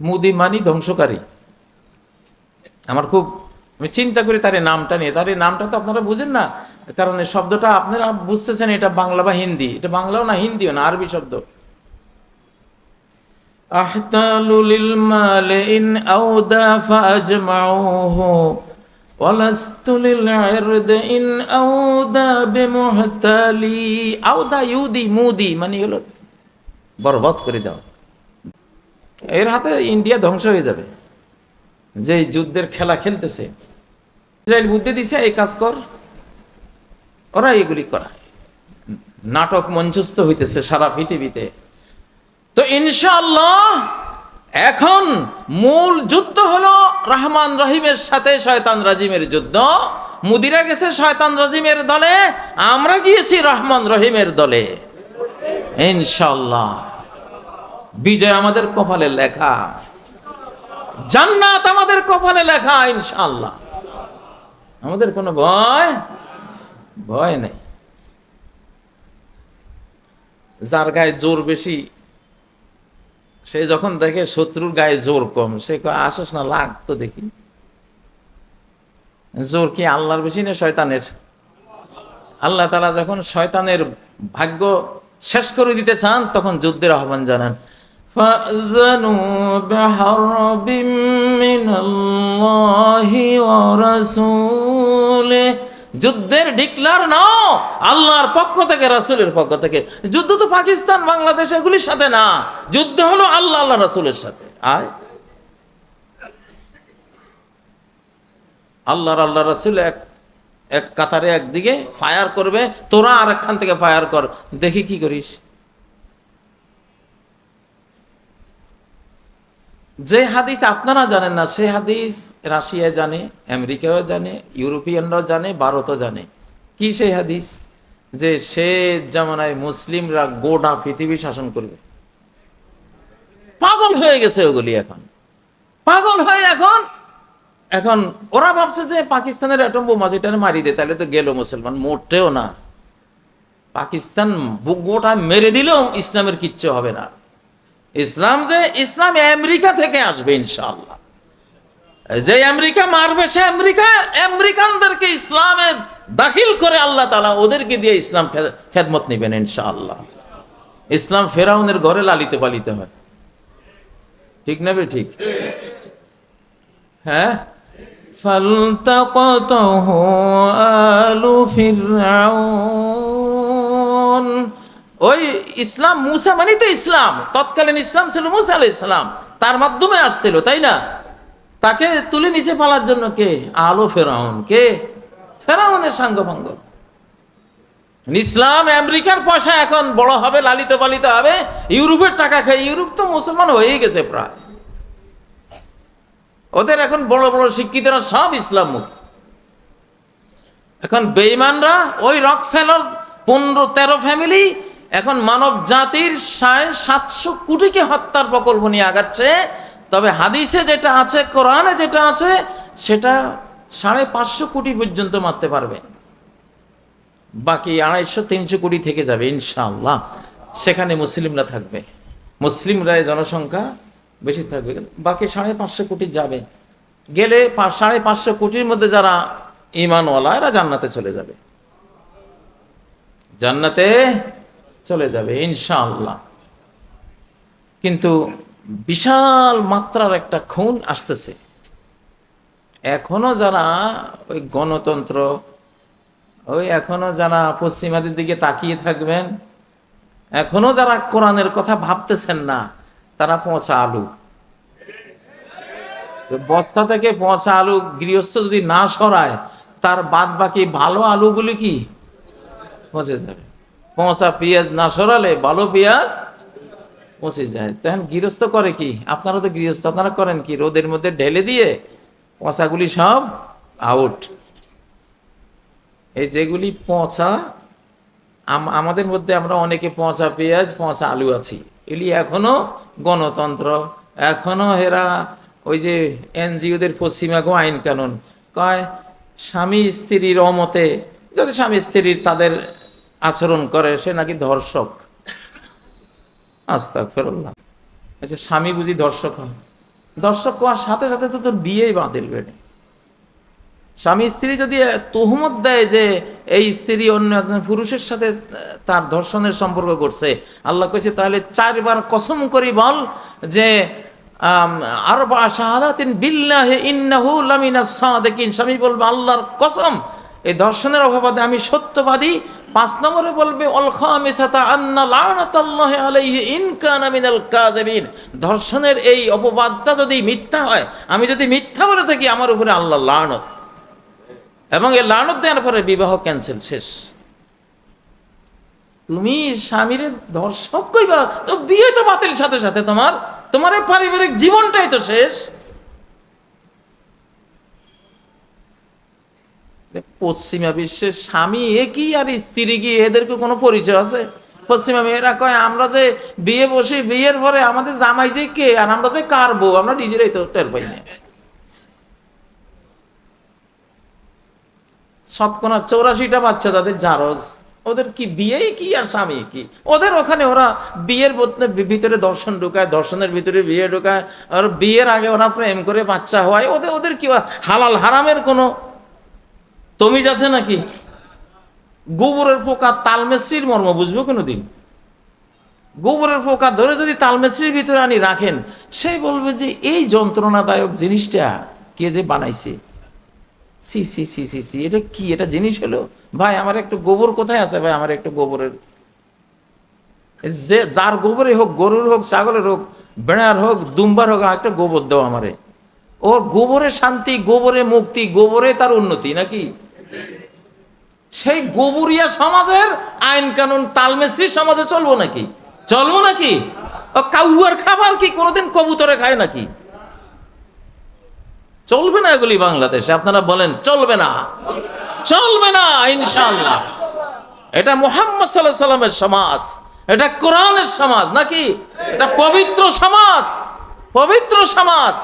মুদি মানি ধ্বংসকারী আমার খুব আমি চিন্তা করি তার এই নামটা নিয়ে তার এই নামটা তো আপনারা বুঝেন না কারণ এই শব্দটা আপনারা বুঝতেছেন এটা বাংলা বা হিন্দি এটা বাংলাও না হিন্দিও না আরবি শব্দ আহতালু লিল মাল ইন আউদা ফাজমাউহু ولست للعرض إن أودى بمحتلي أودى يودي মুদি মানে হলো বরবাদ করে দাও এর হাতে ইন্ডিয়া ধ্বংস হয়ে যাবে। যে যুদ্ধের খেলা খেলতেছে। ইসরায়েল বুদ্ধি দিছে, এই কাজ কর। ওরা এগুলি করা। নাটক মঞ্চস্থ হইতেছে সারা পৃথিবীতে। তো ইনশাআল্লাহ, এখন মূল যুদ্ধ হলো রহমান রহিমের সাথে শয়তান রাজিমের যুদ্ধ। মুদিরা গেছে শয়তান রাজিমের দলে, আমরা গিয়েছি রহমান রহিমের দলে। ইনশাআল্লাহ। বিজয় আমাদের কপালে লেখা। জান্নাত আমাদের কপালে লেখা, ইনশাআল্লাহ। আমাদের কোনো ভয়? ভয় নেই। যার গায়ে জোর বেশি, সে যখন দেখে শত্রুর গায়ে জোর কম, সে আসস না, লাগ তো দেখি। জোর কি আল্লাহর বেশি না শয়তানের? আল্লাহ তালা যখন শয়তানের ভাগ্য শেষ করে দিতে চান, তখন যুদ্ধের আহ্বান জানান। فأذنوا بحرب من الله ورسوله যুদ্ধের ডিক্লার নাও আল্লাহর পক্ষ থেকে রাসূলের পক্ষ থেকে যুদ্ধ তো পাকিস্তান বাংলাদেশ এগুলির সাথে না যুদ্ধ হলো আল্লাহ আল্লাহ রাসূলের সাথে আয় আল্লাহর আল্লাহ রাসূল এক এক কাতারে একদিকে ফায়ার করবে তোরা আরেকখান থেকে ফায়ার কর দেখি কি করিস যে হাদিস আপনারা জানেন না, সে হাদিস রাশিয়া জানে আমেরিকাও জানে, ইউরোপিয়ানরাও জানে, ভারতও জানে। কি সেই হাদিস? যে সে জামানায় মুসলিমরা গোটা পৃথিবী শাসন করবে। পাগল হয়ে গেছে ওগুলি এখন। পাগল হয়ে এখন? এখন ওরা ভাবছে যে পাকিস্তানের অ্যাটম বোমা যেটা মারি দে, তাহলে তো গেল মুসলমান, মোটেও না। পাকিস্তান গোটা মেরে দিলেও ইসলামের কিচ্ছু হবে না। ইসলাম যে ইসলাম আমেরিকা থেকে আসবে ইনশাআল্লাহ যে আমেরিকা মারবে সে আমেরিকা আমেরিকানদেরকে ইসলামে দাখিল করে আল্লাহ তালা ওদেরকে দিয়ে ইসলাম খে- খেদমত নেবেন ইনশাআল্লাহ ইসলাম ফেরাউনের ঘরে লালিত পালিত হয় ঠিক না বে ঠিক হ্যাঁ فالتقطه آل فرعون ওই ইসলাম মুসা মানে তো ইসলাম। তৎকালীন ইসলাম ছিল মুসা আলাই ইসলাম তার মাধ্যমে আসছিল, তাই না? তাকে তুলে নিচে পালার জন্য কে? আলো ফেরাউন। কে? ফেরাউনের সাঙ্গভঙ্গ। ইসলাম আমেরিকার পয়সা এখন বড় হবে, লালিত পালিত হবে। ইউরোপের টাকা খায় ইউরোপ তো মুসলমান হয়েই গেছে প্রায়। ওদের এখন বড় বড় শিক্ষিতরা সব ইসলাম মুখী এখন বেইমানরা ওই রক ফেলার পনেরো তেরো ফ্যামিলি এখন মানব জাতির সাড়ে সাতশো কোটিকে হত্যার প্রকল্প নিয়ে আগাচ্ছে। তবে হাদিসে যেটা আছে, কোরআনে যেটা আছে, সেটা সাড়ে পাঁচশো কোটি পর্যন্ত মারতে পারবে। বাকি আড়াইশো, তিনশো কোটি থেকে যাবে, ইনশাআল্লাহ। সেখানে মুসলিমরা থাকবে। মুসলিমরা জনসংখ্যা বেশি থাকবে। বাকি সাড়ে পাঁচশো কোটি যাবে। গেলে সাড়ে পাঁচশো কোটির মধ্যে যারা ইমানওয়ালা এরা জান্নাতে চলে যাবে। জান্নাতে চলে যাবে, ইনশাআল্লাহ। কিন্তু বিশাল মাত্রার একটা খুন আসতেছে। এখনও যারা ওই গণতন্ত্র, ওই এখনও যারা পশ্চিমাদের দিকে তাকিয়ে থাকবেন, এখনও যারা কোরআনের কথা ভাবতেছেন না, তারা পচা আলু। বস্তা থেকে পচা আলু গৃহস্থ যদি না সরায়, তার বাদ বাকি ভালো আলুগুলি কি? পচে যাবে। পচা পেঁয়াজ না সরালে ভালো পেঁয়াজ পচে যায়। তখন গৃহস্থ করে কি? আপনারা তো গৃহস্থ, আপনারা করেন কি? রোদের মধ্যে ঢেলে দিয়ে পচাগুলি সব আউট এই যেগুলি পচা, আম- আমাদের মধ্যে আমরা অনেকে পচা পেঁয়াজ, পচা আলু আছি। এগুলি এখনও গণতন্ত্র। এখনও এরা ওই যে এনজিওদের পশ্চিমাগো আইন কানুন কয়, স্বামী স্ত্রীর অমতে, যদি স্বামী স্ত্রীর তাদের আচরণ করে, সে নাকি ধর্ষক। আস্তাক ফেরল্লাহ আচ্ছা স্বামী বুঝি ধর্ষক হয়। দর্শক হওয়ার সাথে সাথে তো তোর বিয়েই বাঁধিল স্বামী স্ত্রী যদি তহমত দেয় যে এই স্ত্রী অন্য একজন পুরুষের সাথে তার ধর্ষণের সম্পর্ক করছে, আল্লাহ কইছে, তাহলে চারবার কসম করি বল যে আর শাহাদাতিন বিল্লাহে ইন্নাহু লামিনা সাদিকিন। স্বামী বলবে, আল্লাহর কসম, এই ধর্ষণের অপবাদে আমি সত্যবাদী পাঁচ নম্বরে বলবে ধর্ষণের এই অপবাদটা যদি মিথ্যা হয়, আমি যদি মিথ্যা বলে থাকি, আমার উপরে আল্লাহ লানত। এবং এই লানত দেওয়ার পরে বিবাহ ক্যান্সেল, শেষ। তুমি স্বামীর ধর্ষক কইবা, তো বিয়ে তো বাতিল সাথে সাথে তোমার তোমার পারিবারিক জীবনটাই তো শেষ। পশ্চিমা বিশ্বের স্বামী একই আর স্ত্রী কি? এদেরকে কোনো পরিচয় আছে? পশ্চিমা মেয়েরা কয়, আমরা যে বিয়ে বসে, বিয়ের পরে আমাদের জামাই যে কে? আর আমরা যে কার বউ? আমরা নিজেরাই তো টের পাই না। শতকোনা চৌরাশিটা বাচ্চা তাদের জারজ, ওদের কি বিয়ে কি আর স্বামী কি? ওদের ওখানে ওরা বিয়ের ভিতরে দর্শন ঢুকায়, দর্শনের ভিতরে বিয়ে ঢুকায়, আর বিয়ের আগে ওরা প্রেম করে বাচ্চা হয় ওদের ওদের কি হালাল হারামের কোনো তমিজ আছে নাকি? গোবরের পোকা তালমেশ্রির মর্ম বুঝব কোনোদিন? গোবরের পোকা ধরে যদি তালমেশ্রির ভিতরে আনি, রাখেন। সে বলবে যে এই যন্ত্রণাদায়ক জিনিসটা কে যে বানাইছে? C C C C C এটা কি? এটা জিনিস হলো? ভাই, আমার একটু গোবর কোথায় আছে? ভাই, আমার একটু গোবরের। যে যার গোবরে হোক, গরুর হোক, ছাগলের হোক, বেড়ার হোক, দুম্বার হোক, একটা গোবর দাও আমারে। ও গোবরে শান্তি, গোবরে মুক্তি, গোবরে তার উন্নতি, নাকি? সেই গোবরিয়া সমাজের আইন কানুন তালমেশ্রী সমাজে চলবো নাকি? চলবো নাকি? কাউয়ার খাবার কি কোনোদিন কবুতরে খায় নাকি? চলবে না এগুলি বাংলাদেশে, আপনারা বলেন, চলবে না। চলবে না ইনশাল্লাহ এটা মোহাম্মদ সাল্লাহ সাল্লামের সমাজ। এটা কোরআনের সমাজ নাকি? এটা পবিত্র সমাজ। পবিত্র সমাজ।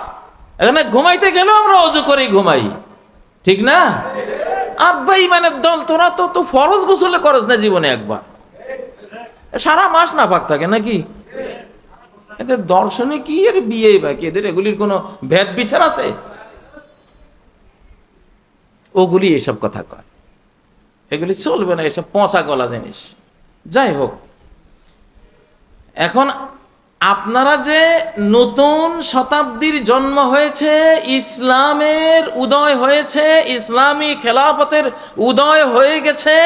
এখানে ঘুমাইতে গেলেও আমরা অজু করেই ঘুমাই। ঠিক না? আর ভাই মানে দল, তোরা তো তো ফরজ গোসলে করস না জীবনে একবার। সারা মাস না পাক থাকে নাকি? এদের দর্শনে কি এর বিয়ে বাকি? এদের এগুলির কোনো ভেদ বিচার আছে? ওগুলি এসব কথা কয়। এগুলি চলবে না, এসব পচা গলা জিনিস। যাই হোক। এখন আপনারা যে নতুন শতাব্দীর জন্ম হয়েছে, ইসলামের উদয় হয়েছে, ইসলামী খেলাফতের উদয় হয়ে গেছে,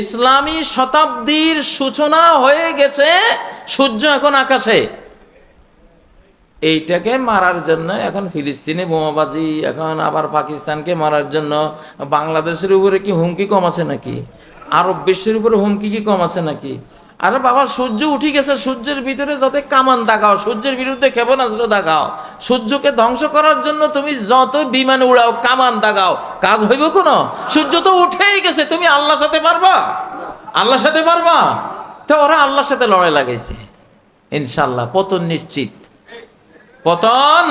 ইসলামী শতাব্দীর সূচনা হয়ে গেছে, সূর্য এখন আকাশে। এইটাকে মারার জন্য এখন ফিলিস্তিনে বোমাবাজি, এখন আবার পাকিস্তানকে মারার জন্য বাংলাদেশের উপরে কি হুমকি কম আছে নাকি? আরব বিশ্বের উপরে হুমকি কি কম আছে নাকি? আরে বাবা, সূর্য উঠে গেছে, সূর্যের ভিতরে যত কামান দাগাও, সূর্যের বিরুদ্ধে ক্ষেপণাস্ত্র দাগাও, সূর্যকে ধ্বংস করার জন্য তুমি যত বিমান উড়াও, কামান দাগাও, কাজ হইব কোনো? সূর্য তো উঠেই গেছে, তুমি আল্লাহর সাথে পারবা? আল্লাহর সাথে পারবা? তো ওরা আল্লাহর সাথে লড়াই লাগাইছে। ইনশাল্লাহ পতন নিশ্চিত। পতন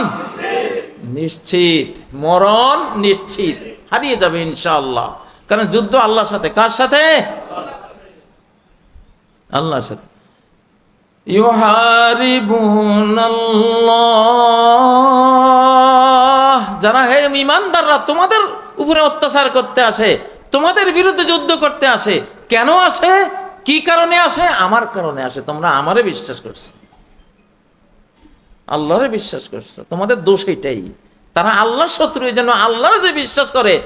নিশ্চিত। মরণ নিশ্চিত। হারিয়ে যাবে ইনশাল্লাহ কারণ যুদ্ধ আল্লাহর সাথে। কার সাথে? আল্লাহর সাথে। আল্লাহ যারা হে ইমানদাররা, তোমাদের উপরে অত্যাচার করতে আসে, তোমাদের বিরুদ্ধে যুদ্ধ করতে আসে, কেন আসে? কি কারণে আসে? আমার কারণে আসে। তোমরা আমারে বিশ্বাস করছ। আল্লাহরে বিশ্বাস করছ। তোমাদের দোষ এটাই। তারা আল্লাহর শত্রু, এই জন্য আল্লাহরে যে বিশ্বাস করে,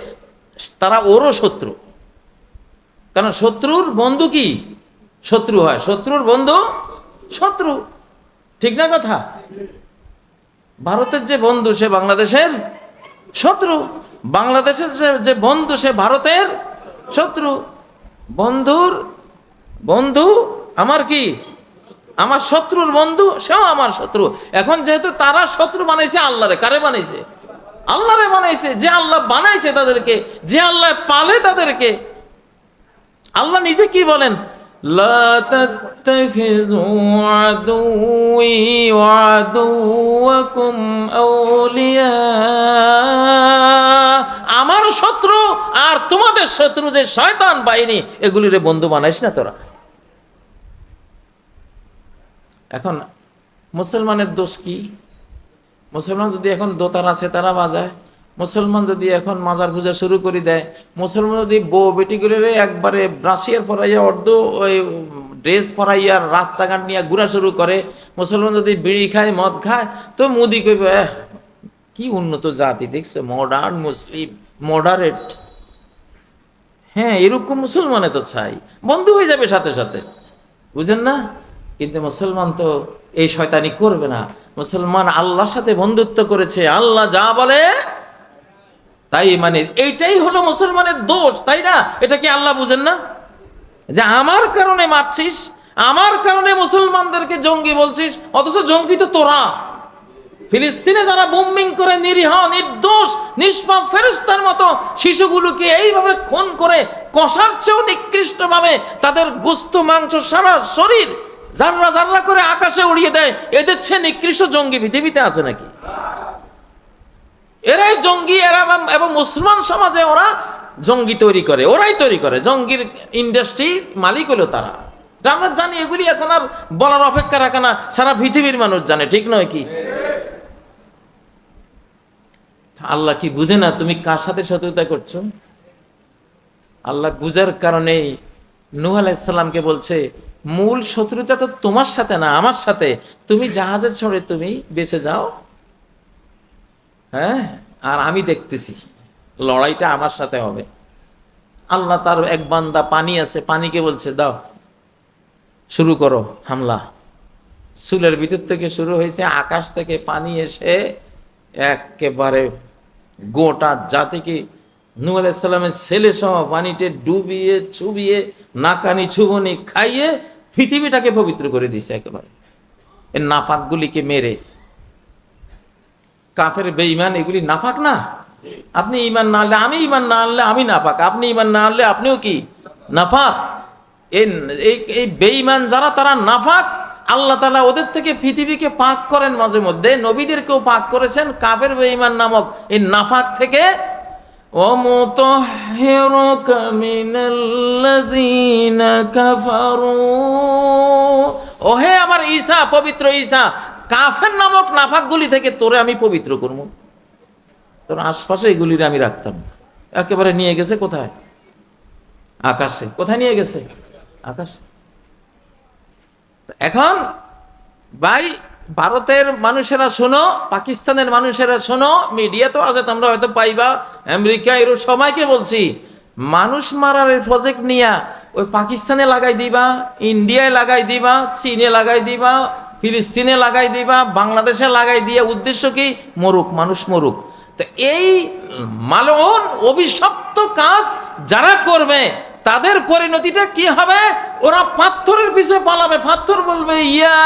তারা ওরও শত্রু। কারণ শত্রুর বন্ধু কি? শত্রু হয়। শত্রুর বন্ধু শত্রু। ঠিক না কথা? ভারতের যে বন্ধু সে বাংলাদেশের শত্রু। বাংলাদেশের যে- বন্ধু সে ভারতের শত্রু। বন্ধুর বন্ধু আমার কি? আমার শত্রুর বন্ধু, সেও আমার শত্রু। এখন যেহেতু তারা শত্রু বানাইছে, আল্লাহরে কারে বানাইছে? আল্লাহরে বানাইছে। যে আল্লাহ বানাইছে তাদেরকে, যে আল্লাহ পালে তাদেরকে। আল্লাহ নিজে কি বলেন? আমার শত্রু আর তোমাদের শত্রু যে শয়তান বাহিনী, এগুলিরে বন্ধু বানাইস না তোরা। এখন মুসলমানের দোষ কি? মুসলমান যদি এখন দোতার আছে, তারা বাজায়। মুসলমান যদি এখন মাজার পূজা শুরু করে দেয়, মুসলমান যদি বউ বেটিগুলোরে একবারে ব্রাশিয়ার পরাইয়া অর্ধ ওই ড্রেস পরাইয়া রাস্তাঘাট নিয়ে ঘোরা শুরু করে, মুসলমান যদি বিড়ি খায়, মদ খায়, তো মুদি কইবে কি উন্নত জাতি দেখছ মডার্ন মুসলিম মডারেট হ্যাঁ এরকম মুসলমানে তো চাই, বন্ধু হয়ে যাবে সাথে সাথে। বুঝেন না? কিন্তু মুসলমান তো এই শয়তানি করবে না। মুসলমান আল্লাহর সাথে বন্ধুত্ব করেছে, আল্লাহ যা বলে তাই মানে এইটাই হলো মুসলমানের দোষ, তাই না? এটা কি আল্লাহ বুঝেন না? যে আমার কারণে মারছিস, আমার কারণে মুসলমানদেরকে জঙ্গি বলছিস, অথচ জঙ্গি তো তোরা। ফিলিস্তিনে যারা বোম্বিং করে নিরীহ, নির্দোষ, নিষ্পাপ ফেরস্তার মতো, শিশুগুলোকে এইভাবে খুন করে কষার চেয়েও নিকৃষ্টভাবে, তাদের গোস্ত, মাংস, সারা শরীর জাররা জাররা করে আকাশে উড়িয়ে দেয়, এদের চেয়ে নিকৃষ্ট জঙ্গি পৃথিবীতে আছে নাকি? এরাই জঙ্গি, এরা এবং- মুসলমান সমাজে ওরা জঙ্গি তৈরি করে, ওরাই তৈরি করে। জঙ্গির ইন্ডাস্ট্রি মালিক হলো তারা। আমরা জানি এগুলি এখন আর বলার অপেক্ষা রাখে না, সারা পৃথিবীর মানুষ জানে, ঠিক নয় কি? আল্লাহ কি বুঝে না তুমি কার সাথে শত্রুতা করছ? আল্লাহ বুঝার কারণে নূহ আলাইসাল্লামকে বলছে, মূল শত্রুতা তো তোমার সাথে না, আমার সাথে। তুমি জাহাজে ছড়ে তুমি বেঁচে যাও হ্যাঁ? আর আমি দেখতেছি, লড়াইটা আমার সাথে হবে। আল্লাহ তার এক বান্দা পানি আছে, পানিকে বলছে, দাও, শুরু করো হামলা। চুলের ভিতর থেকে শুরু হয়েছে, আকাশ থেকে পানি এসে একেবারে গোটা জাতিকে নূহ আলাইসাল্লামের ছেলে সহ পানিতে ডুবিয়ে, চুবিয়ে, নাকানি, ছুবনি খাইয়ে পৃথিবীটাকে পবিত্র করে দিছে একেবারে। এর নাপাকগুলিকে মেরে কাফের বেঈমান এগুলি নাপাক না আপনি ইমান না আনলে আমি ইমান না আনলে আমি নাপাক আপনি ইমান না আনলে আপনিও কি নাপাক এই এই- এই বেঈমান যারা তারা নাপাক আল্লাহ তালা ওদের থেকে পৃথিবীকে পাক করেন মাঝে মধ্যে নবীদেরকেও পাক করেছেন কাফের বেঈমান নামক এই নাপাক থেকে ومطهرك من الذين كفروا ওহে আমার ঈসা পবিত্র ঈসা কাফের নামক নাফাকগুলি থেকে তোরে আমি পবিত্র করব। তোর আশপাশে এগুলির আমি রাখতাম। একেবারে নিয়ে গেছে কোথায়? আকাশে। কোথায় নিয়ে গেছে? আকাশে। এখন ভাই, ভারতের মানুষেরা শোনো, পাকিস্তানের মানুষেরা শোনো মিডিয়া তো আছে, তোমরা হয়তো পাইবা। আমেরিকা এর সময়কে বলছি, মানুষ মারার প্রজেক্ট নিয়া ওই পাকিস্তানে লাগাই দিবা, ইন্ডিয়ায় লাগাই দিবা, চীনে লাগাই দিবা ফিলিস্তিনে লাগাই দিবা, বাংলাদেশে লাগাই দিয়ে, উদ্দেশ্য কি? মরুক, মানুষ মরুক। তো এই মালন অভিশপ্ত কাজ যারা করবে, তাদের পরিণতিটা কি হবে? ওরা পাথরের পিছে পালাবে। পাথর বলবে, ইয়া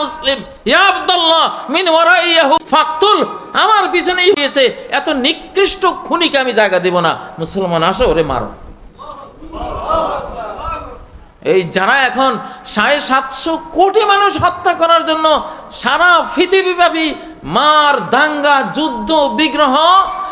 মুসলিম, ইয়া আব্দুল্লাহ, মিন ওয়ারাইয়াহু, ফাকতুল, আমার পিছনেই হয়েছে। এত নিকৃষ্ট খুনিকে আমি জায়গা দেব না। মুসলমান আসো, ওরে মারো। এই যারা এখন সাড়ে সাতশো কোটি মানুষ হত্যা করার জন্য সারা পৃথিবীব্যাপী মার দাঙ্গা, যুদ্ধ, বিগ্রহ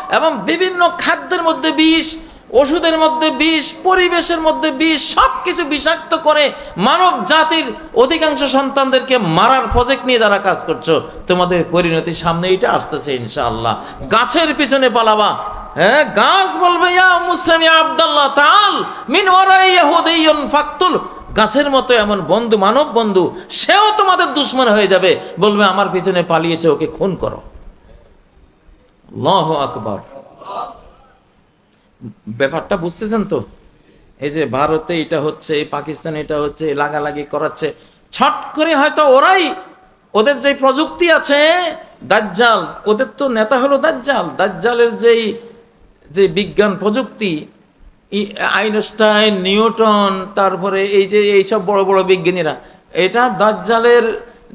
এবং বিভিন্ন খাদ্যের মধ্যে বিষ ওষুধের মধ্যে বিষ, পরিবেশের মধ্যে বিষ সব কিছু বিষাক্ত করে মানব জাতির অধিকাংশ সন্তানদেরকে মারার প্রজেক্ট নিয়ে যারা কাজ করছ, তোমাদের পরিণতি সামনে এটা আসতেছে ইনশাআল্লাহ। গাছের পিছনে পালাবা। হ্যাঁ গাছ বলবে, ইয়া মুসলিম আব্দুল্লাহ, তাল মিন ওয়ারাই ইয়াহুদিয়ুন ফাকতুল। গাছের মতো এমন বন্ধু, মানব বন্ধু, সেও তোমাদের দুশ্মন হয়ে যাবে। বলবে, আমার পিছনে পালিয়েছে, ওকে খুন করো। আল্লাহু আকবার। ব্যাপারটা বুঝতেছেন তো? এই যে ভারতে এটা হচ্ছে পাকিস্তানে এটা হচ্ছে লাগালাগি করাচ্ছে, ছট করে হয়তো ওরাই ওদের যে প্রযুক্তি আছে, দাজ্জাল, ওদের তো নেতা হলো দাজ্জাল। দাজ্জালের যেই যে বিজ্ঞান প্রযুক্তি আইনস্টাইন, নিউটন, তারপরে এই যে এইসব বড় বড় বিজ্ঞানীরা, এটা দাজ্জালের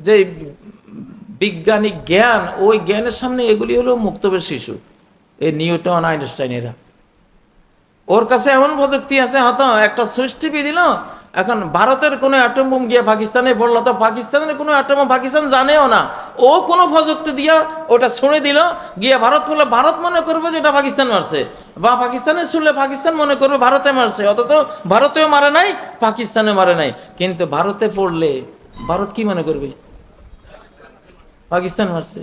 যে বিজ্ঞানিক জ্ঞান, ওই জ্ঞানের সামনে এগুলি হলো মুক্তবের শিশু। এই নিউটন আইনস্টাইনেরা ওর কাছে এমন প্রযুক্তি আছে হয়তো একটা সুইচ দিল এখন ভারতের কোনো অ্যাটম বোম গিয়ে পাকিস্তানে পড়ল, তো পাকিস্তানের কোনো অ্যাটম পাকিস্তান জানেও না। ও কোনো প্রযুক্তি দিয়া ওটা ছুঁড়ে দিল, গিয়ে ভারত বললে ভারত মনে করবে যে এটা পাকিস্তান মারছে, বা পাকিস্তানে ছুড়লে পাকিস্তান মনে করবে ভারতে মারছে, অথচ ভারতেও মারে নাই পাকিস্তানে মারে নাই। কিন্তু ভারতে পড়লে, ভারত কি মনে করবে? পাকিস্তান মারছে।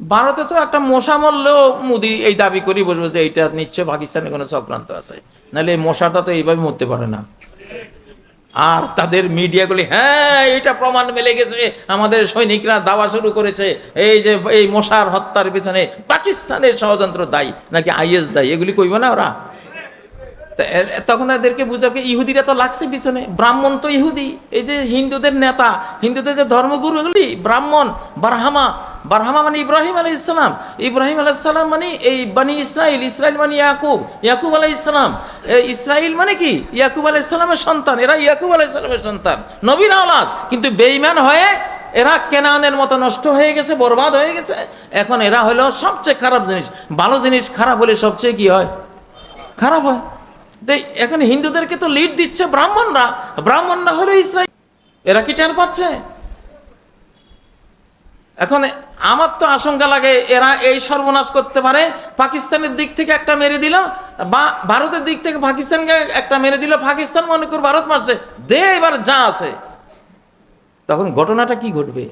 ভারতে তো একটা মশা মরলেও মোদি এই দাবি করি বলব যে এইটা নিশ্চয় পাকিস্তানে কোনো চক্রান্ত আছে। নাহলে এই মশাটা তো এইভাবে মরতে পারে না। আর তাদের মিডিয়াগুলি হ্যাঁ এটা প্রমাণ মিলে গেছে আমাদের সৈনিকরা দাওয়া শুরু করেছে। এই যে, এই মশার হত্যার পিছনে পাকিস্তানের ষড়যন্ত্র দায়ী, নাকি আইএস দায়ী? এগুলি কইব না ওরা? তখন তাদেরকে বুঝাবে ইহুদিরা তো লাগছে পিছনে। ব্রাহ্মণ তো ইহুদি। এই যে হিন্দুদের নেতা, হিন্দুদের যে ধর্মগুরু এগুলি, ব্রাহ্মণ, বারহামা বারহামা মানে ইব্রাহিম আলাই ইসলাম ইব্রাহিম আলাই ইসলাম মানে এই বানি ইসরাইল ইসরাইল মানে ইয়াকুব। ইয়াকুব আলাই ইসলাম এই ইসরাইল মানে কি? ইয়াকুব আলাই ইসলামের সন্তান, এরা ইয়াকুব আলাই ইসলামের সন্তান। নবীন আওলাদ। কিন্তু বেঈমান হয়ে এরা কেনানের মতো নষ্ট হয়ে গেছে, বরবাদ হয়ে গেছে। এখন এরা হলো সবচেয়ে খারাপ জিনিস। ভালো জিনিস, খারাপ হলে সবচেয়ে কি হয়? খারাপ হয়। এখন হিন্দুদেরকে তো লিড দিচ্ছে ব্রাহ্মণরা। ব্রাহ্মণরা হলো ইসরায়েল এরা কি টের পাচ্ছে? এখন আমার তো আশঙ্কা লাগে এরা এই সর্বনাশ করতে পারে। পাকিস্তানের দিক থেকে একটা মেরে দিল, বা ভারতের দিক থেকে পাকিস্তানকে একটা মেরে দিল। পাকিস্তান মনে কর ভারত মারছে, দে এবার যা আছে। তখন ঘটনাটা কি ঘটবে?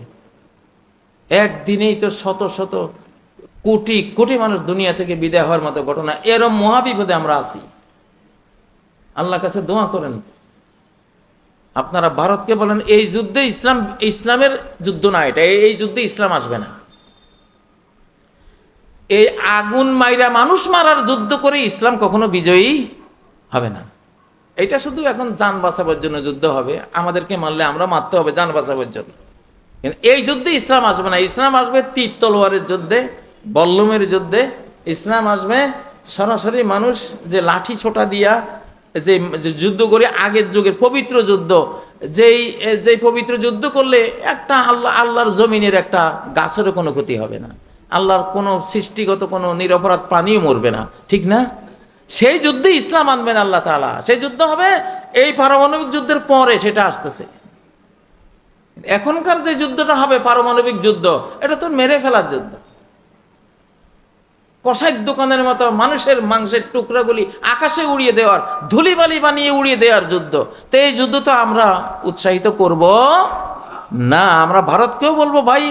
একদিনেই তো শত শত কোটি কোটি মানুষ দুনিয়া থেকে বিদায় হওয়ার মতো ঘটনা। এরম মহাবিপদে আমরা আছি। আল্লাহ কাছে দোয়া করেন। আপনারা ভারতকে বলেন, এই যুদ্ধে ইসলাম, ইসলামের যুদ্ধ না এটা এই- এই যুদ্ধে ইসলাম আসবে না। এই আগুন মাইরা মানুষ মারার যুদ্ধ করে ইসলাম কখনো বিজয়ী হবে না। এটা শুধু এখন যান বাঁচাবার জন্য যুদ্ধ হবে। আমাদেরকে মারলে আমরা মারতে হবে যান বাঁচাবার জন্য। কিন্তু এই যুদ্ধে ইসলাম আসবে না। ইসলাম আসবে তীর তলোয়ারের যুদ্ধে, বল্লমের যুদ্ধে। ইসলাম আসবে সরাসরি মানুষ যে লাঠি ছোটা দিয়া যে যুদ্ধ করে আগের যুগের পবিত্র যুদ্ধ, যেই যেই পবিত্র যুদ্ধ করলে একটা আল্লাহ, আল্লাহর জমিনের একটা গাছেরও কোনো ক্ষতি হবে না। আল্লাহর কোনো সৃষ্টিগত কোনো নিরপরাধ প্রাণীও মরবে না। ঠিক না? সেই যুদ্ধে ইসলাম আনবেন আল্লাহ তাআলা। সেই যুদ্ধ হবে, এই পারমাণবিক যুদ্ধের পরে সেটা আসতেছে। এখনকার যে যুদ্ধটা হবে, পারমাণবিক যুদ্ধ, এটা তো মেরে ফেলার যুদ্ধ। কষাই দোকানের মতো মানুষের মাংসের টুকরাগুলি আকাশে উড়িয়ে দেওয়ার, ধুলিবালি বানিয়ে উড়িয়ে দেওয়ার যুদ্ধ। তো এই যুদ্ধ তো আমরা উৎসাহিত করব না। আমরা ভারতকেও বলব, ভাই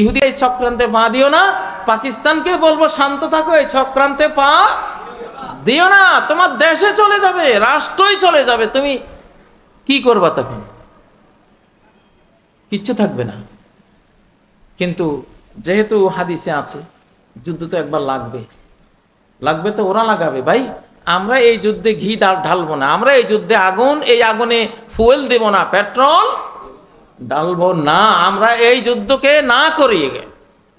ইহুদি চক্রান্তে পা দিও না পাকিস্তানকে বলব, শান্ত থাকো, এই চক্রান্তে পা দিও না, তোমার দেশে চলে যাবে, রাষ্ট্রই চলে যাবে, তুমি কি করবা তখন? কিচ্ছু থাকবে না। কিন্তু যেহেতু হাদিসে আছে, যুদ্ধ তো একবার লাগবে। লাগবে তো ওরা লাগাবে। ভাই, আমরা এই যুদ্ধে ঘি ঢালবো না, আমরা এই যুদ্ধে আগুন, এই আগুনে ফুয়েল দেব না, পেট্রোল ঢালবো না, আমরা এই যুদ্ধকে না করিয়ে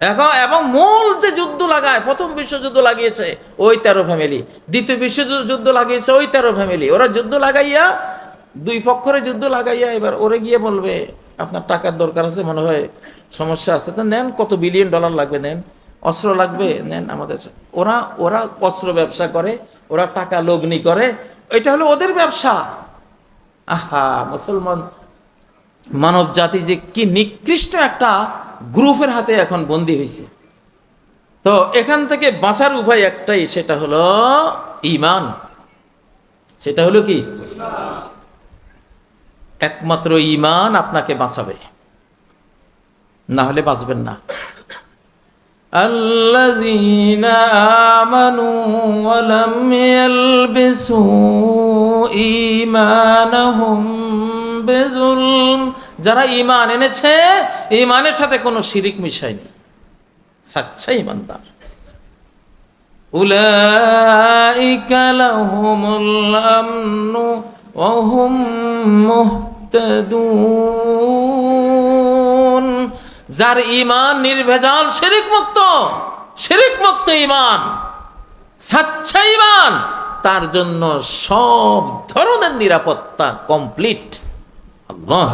এখন, এবং মূল যে যুদ্ধ লাগায়, প্রথম বিশ্বযুদ্ধ লাগিয়েছে ওই তেরো ফ্যামিলি দ্বিতীয় বিশ্বযুদ্ধ লাগিয়েছে ওই তেরো ফ্যামিলি ওরা যুদ্ধ লাগাইয়া, দুই পক্ষরে যুদ্ধ লাগাইয়া এবার ওরে গিয়ে বলবে, আপনার টাকার দরকার আছে, মনে হয় সমস্যা আছে। তো নেন, কত বিলিয়ন ডলার লাগবে, নেন। অস্ত্র লাগবে, নেন আমাদের ওরা ওরা অস্ত্র ব্যবসা করে, ওরা টাকা লগ্নি করে। এটা হলো ওদের ব্যবসা। আহা, মুসলমান মানব জাতি যে কি নিকৃষ্ট একটা গ্রুপের হাতে এখন বন্দী হয়েছে তো এখান থেকে বাঁচার উপায় একটাই সেটা হলো ইমান সেটা হলো কি একমাত্র ইমান আপনাকে বাঁচাবে না হলে বাঁচবেন না الذين آمنوا ولم يلبسوا إيمانهم بظلم যারা ইমান এনেছে ইমানের সাথে কোনো শিরিক মিশাইনি সাচ্চা ইমানদার যার ইমান নির্ভেজাল শিরিক মুক্ত শিরিক মুক্ত ইমান সাচ্চা ইমান তার জন্য সব ধরনের নিরাপত্তা কমপ্লিট আল্লাহ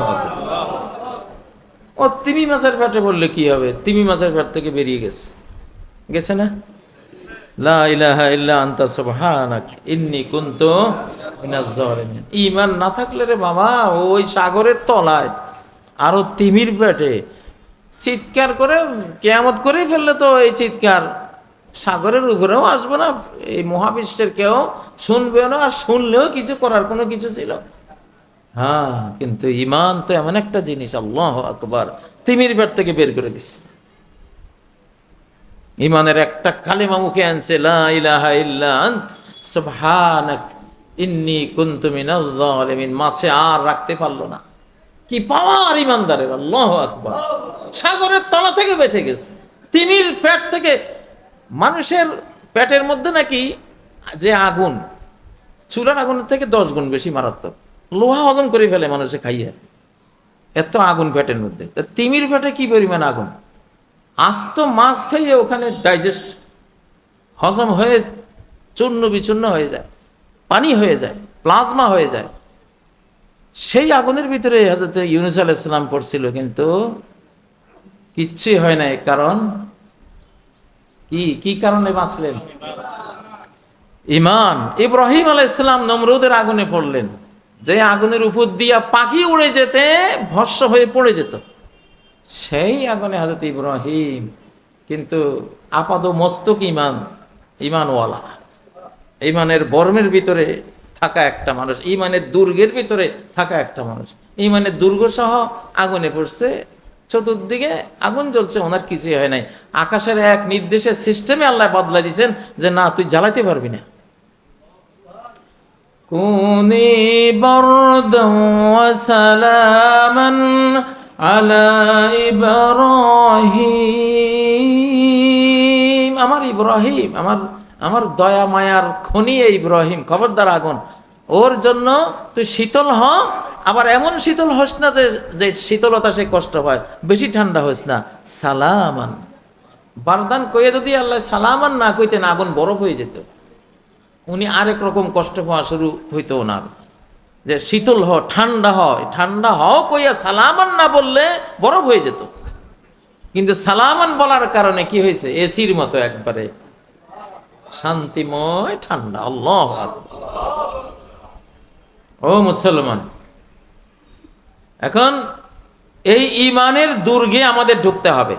ও তিমি মাছের পেটে বললে কি হবে? তিমি মাছের পেট থেকে বেরিয়ে গেছে। গেছে না? লা ইলাহা ইল্লা আনতা সুবহানাক, ইন্নী কুনতু মিনাজ জালিমিন। ঈমান না থাকলে রে বাবা ওই সাগরের তলায়, আরও তিমির পেটে। চিৎকার করে, কেয়ামত করে ফেললে তো এই চিৎকার। সাগরের উপরেও আসবে না, এই মহাবিশ্বের কেউ শুনবেও না, আর শুনলেও কিছু করার কোনো কিছু ছিল। হ্যাঁ কিন্তু ইমান তো এমন একটা জিনিস, আল্লাহ আকবার। তিমির পেট থেকে বের করে দিস ইমানের একটা কালেমা মুখে আনছে, লা ইলাহা ইল্লা আন্ত, সুবহানাক, ইন্নী কুনতু মিনাজ জালিমিন মাছে আর রাখতে পারল না। কি পাওয়ার ইমানদারের আল্লাহ আকবার। সাগরের তলা থেকে বেঁচে গেছে। তিমির পেট থেকে, মানুষের পেটের মধ্যে নাকি যে আগুন, চুলার আগুনের থেকে দশ গুণ বেশি মারাত্মক। লোহা হজম করে ফেলে মানুষে খাইয়ে। এত আগুন পেটের মধ্যে। তা তিমির পেটে কি পরিমাণ আগুন? আস্ত মাছ খাইয়ে ওখানে ডাইজেস্ট হজম হয়ে চূর্ণ বিচূর্ণ হয়ে যায়, পানি হয়ে যায়, প্লাজমা হয়ে যায়। সেই আগুনের ভিতরে হজরত ইউনুস আলাইসালাম পড়ছিল কিন্তু কিচ্ছু হয় নাই। কারণ কি? কি কারণে বাঁচলেন? ইমান। ইব্রাহিম আলাইসালাম নমরুদের আগুনে পড়লেন। যে আগুনের উপর দিয়া পাখি উড়ে যেতে ভস্য হয়ে পড়ে যেত। সেই আগুনে হাজরত ইব্রাহিম কিন্তু আপাদ মস্তক ইমান ইমানওয়ালা ইমানের বর্মের ভিতরে থাকা একটা মানুষ ইমানের দুর্গের ভিতরে থাকা একটা মানুষ। ইমানের দুর্গ সহ আগুনে পড়ছে, চতুর্দিকে আগুন জ্বলছে, ওনার কিছুই হয় নাই। আকাশের এক নির্দেশের সিস্টেমে আল্লাহ বদলা দিয়েছেন যে, না, তুই জ্বালাতে পারবি না। كوني بردا وسلاما على إبراهيم আমার ইব্রাহিম আমার আমার দয়া মায়ার খনি এই ইব্রাহিম খবরদার আগুন ওর জন্য তুই শীতল হ আবার এমন শীতল হস না যে যে শীতলতা সে কষ্ট হয় বেশি ঠান্ডা হইস না সালামান বারদান কইয়ে যদি আল্লাহ সালামান না কইতেন আগুন বরফ হয়ে যেত উনি আরেক রকম কষ্ট পাওয়া শুরু হইতো ওনার। যে শীতল হ ঠান্ডা হয়, ঠান্ডা হও কইয়া সালামান না বললে বরফ হয়ে যেত। কিন্তু সালামান বলার কারণে কি হয়েছে? এসির মতো একবারে। শান্তিময় ঠান্ডা, আল্লাহ ও মুসলমান, এখন এই ইমানের দুর্গে আমাদের ঢুকতে হবে।